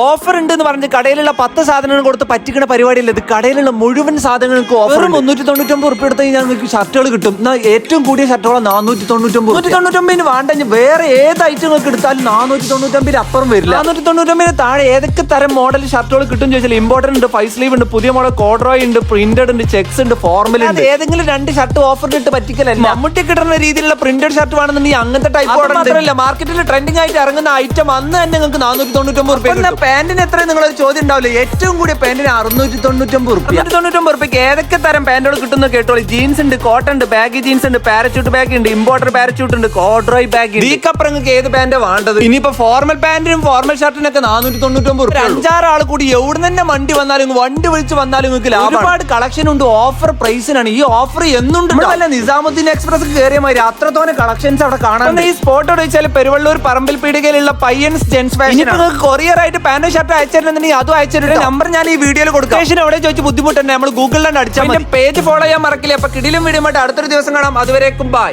Offer ഉണ്ട് എന്ന് പറഞ്ഞ് കടയിലുള്ള പത്ത് സാധനങ്ങൾ കൊടുത്ത് പറ്റിക്കുന്ന പരിപാടിയല്ല ഇത്. കടയിലുള്ള മുഴുവൻ സാധനങ്ങൾക്ക് ഓഫർ മുന്നൂറ്റി തൊണ്ണൂറ്റൊമ്പത് ഉറുപ്പ് എടുത്ത് കഴിഞ്ഞാൽ നിങ്ങൾക്ക് ഷർട്ടുകൾ കിട്ടും. എന്നാൽ ഏറ്റവും കൂടിയ ഷർട്ടുകൾ നാനൂറ്റി തൊണ്ണൂറ്റൊമ്പത് നൂറ്റി തൊണ്ണൂറ്റൊമ്പതിന് വേണ്ട വേറെ ഏത് ഐറ്റം നിങ്ങൾക്ക് എടുത്താലും നാനൂറ്റി തൊണ്ണൂറ്റൊമ്പതിന് അപ്പുറം വരില്ല. നാനൂറ്റി തൊണ്ണൂറ്റൊമ്പതിന് താഴെ ഏതൊക്കെ തരം മോഡൽ ഷർട്ടുകൾ കിട്ടും ചോദിച്ചാൽ ഇമ്പോർട്ടന്റ് ഉണ്ട് ഫൈവ് സ്ലീവ് ഉണ്ട് പുതിയ മോഡൽ കോഡ്രോയ് ഉണ്ട് പ്രിന്റഡ് ഉണ്ട് ചെക്സ് ഉണ്ട് ഫോർമൽ ഉണ്ട്. ഏതെങ്കിലും രണ്ട് ഷർട്ട് ഓഫർ ഇട്ട് പറ്റിക്കലല്ല മമ്മൂട്ടി കിട്ടുന്ന രീതിയിലുള്ള പ്രിന്റഡ് ഷർട്ട് വേണമെന്നുണ്ടെങ്കിൽ അങ്ങനത്തെ ടൈപ്പ് മാത്രമല്ല മാർക്കറ്റിൽ ട്രെൻഡിങ് ആയിട്ട് ഇറങ്ങുന്ന ഐറ്റം അന്ന് തന്നെ നിങ്ങൾക്ക് നാനൂറ്റി തൊണ്ണൂറ്റൊമ്പത് റുപ്യ പാന്റിന് എത്ര നിങ്ങളൊരു ചോദ്യം ഉണ്ടാവില്ല? ഏറ്റവും കൂടിയ പാന്റിന് അറുന്നൂറ്റി തൊണ്ണൂറ്റൊമ്പത് റുപ്യ. തൊണ്ണൂറ്റൊമ്പത് റുപ്യക്ക് ഏതൊക്കെ തരം പാന്റുകൾ കിട്ടുന്ന കേട്ടോളൂ. ജീൻസ് ഉണ്ട് കോട്ടൺ ഉണ്ട് ബാഗ് ജീൻസ് ഉണ്ട് പാരച്യൂട്ട് ബാഗ് ഉണ്ട് ഇമ്പോർട്ടർ പാരച്യൂട്ട് ഉണ്ട് കോഡ്രോയ് ബാഗ് ഡീക്കപ്പുറം നിങ്ങൾക്ക് ഏത് പാന്റ് വേണ്ടത്? ഇനിയിപ്പോ ഫോർമൽ പാന്റിനും ഫോർമൽ ഷർട്ടിനൊക്കെ നാനൂറ്റി തൊണ്ണൂറ്റൊമ്പത് റുപ്യ അഞ്ചാറ് ആൾ കൂടി എവിടെ തന്നെ വണ്ടി വന്നാലും വണ്ടി വിളിച്ച് വന്നാലും നിങ്ങൾക്ക് ലാഭം ഒരുപാട് കളക്ഷൻ ഉണ്ട് ഓഫർ പ്രൈസിനാണ് ഈ ഓഫർ എന്നുണ്ട് അല്ല നിസാമുദ്ദീൻ എക്സ്പ്രസ് കയറിയ മാതിരി അത്രത്തോനെ കളക്ഷൻസ് അവിടെ കാണാൻ ഈ സ്പോട്ട് വെച്ചാൽ പെരുവള്ളൂർ പറമ്പിൽ പീടികയിലുള്ള പയ്യൻസ് ജെൻസ് ഫാഷൻ കൊറിയർ ആയിട്ട് പാന്റ് ഷർട്ട് അയച്ചിട്ടുണ്ടെങ്കിൽ അതും അയച്ചിട്ടുണ്ട്. നമ്പർ ഞാൻ ഈ വീഡിയോയിൽ കൊടുക്കാം. സ്റ്റേഷൻ എവിടെ ചോദിച്ച് ബുദ്ധിമുട്ടുണ്ട്. നമ്മൾ ഗൂഗിളിലാണ് അടിച്ചാൽ പേജ് ഫോളോ ചെയ്യാൻ മറക്കില്ല? അപ്പൊ കിടിലും വീഡിയോ അടുത്തൊരു ദിവസം കാണാം. അതുവരേക്കും ബൈ